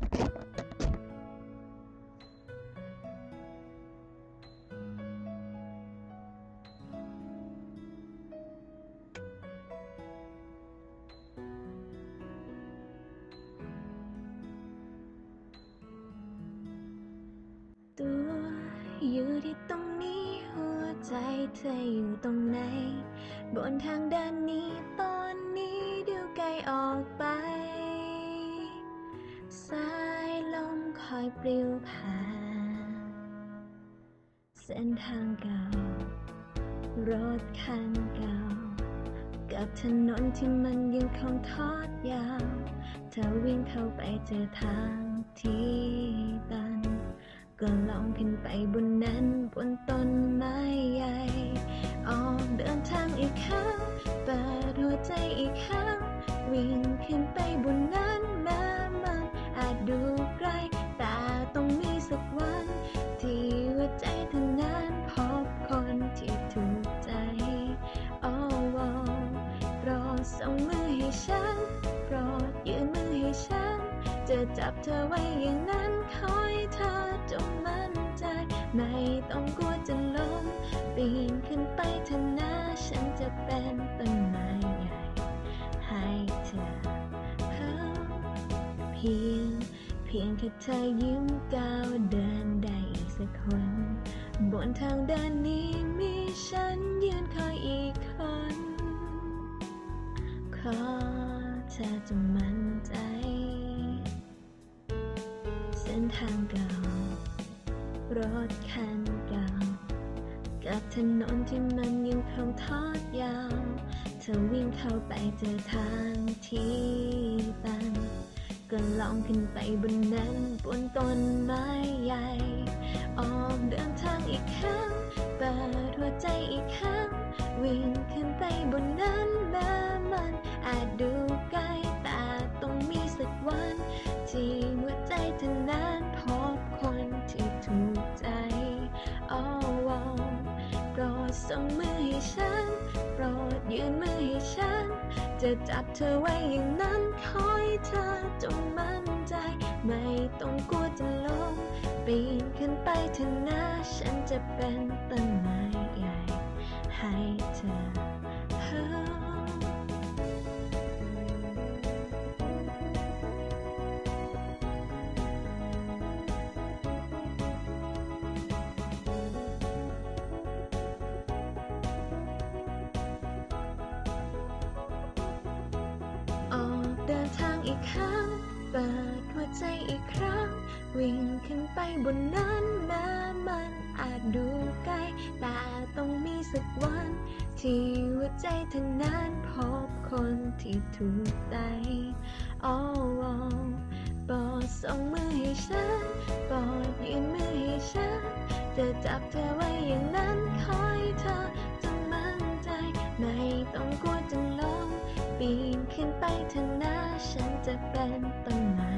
ตัวอยู่ที่ตรงนี้หัวใจเธออยู่ตรงไหน บนทางเดินนี้ตอนนี้ดูไกลออกไป อยปลิวผ่านเส้นทางเก่า รถคันเก่า กับถนนที่มันยังคงทอดยาวเธอวิ่งเข้าไปเจอทางที่ตัน ก็ลองขึ้นไปบนนั้นบนต้นไม้ใหญ่ จะจับเธอไว้อย่างนั้นคอยเธอจงมั่นใจ ไม่ต้องกลัวจะล้มปีนขึ้นไปเถอะนะฉันจะเป็นต้นไม้ใหญ่ ให้เธอเพิ่มเพียง เพียงแค่เธอยิ้มก้าวเดินได้อีกสักคน บนทางเดินนี้มี นทางเก่ารถคันเก่ากับถนนที่มันยังคงทอดยาวเธอวิ่งเข้าไปเจอทางที่ตันก็ลองขึ้นไปบนนั้นบนต้นไม้ใหญ่ ออกเดินทางอีกครั้งเปิดหัวใจอีกครั้ง วิ่งขึ้นไปบนนั้นแม้มัน ดส่งมือให้ฉัน โปรดยืนมือให้ฉัน จะจับเธอไว้อย่างนั้นคอยเธอจงมั่นใจ ไม่ต้องกลัวจะล้มปีนขึ้นไปเถอะนะฉันจะเป็นต้นไม้ อีกครั้ง เปิดหัวใจอีกครั้ง วิ่งขึ้นไปบนนั้นแม้มันอาจดูไกล แต่ต้องมีสักวัน ที่หัวใจเธอนั้นพบคนที่ถูกใจโอ้วอโปรดส่งมือให้ฉันโปรดยื่นมือให้ฉันจะจับเธอไว้อย่างนั้นคอย จะเป็นต้นไม้ใหญ่ให้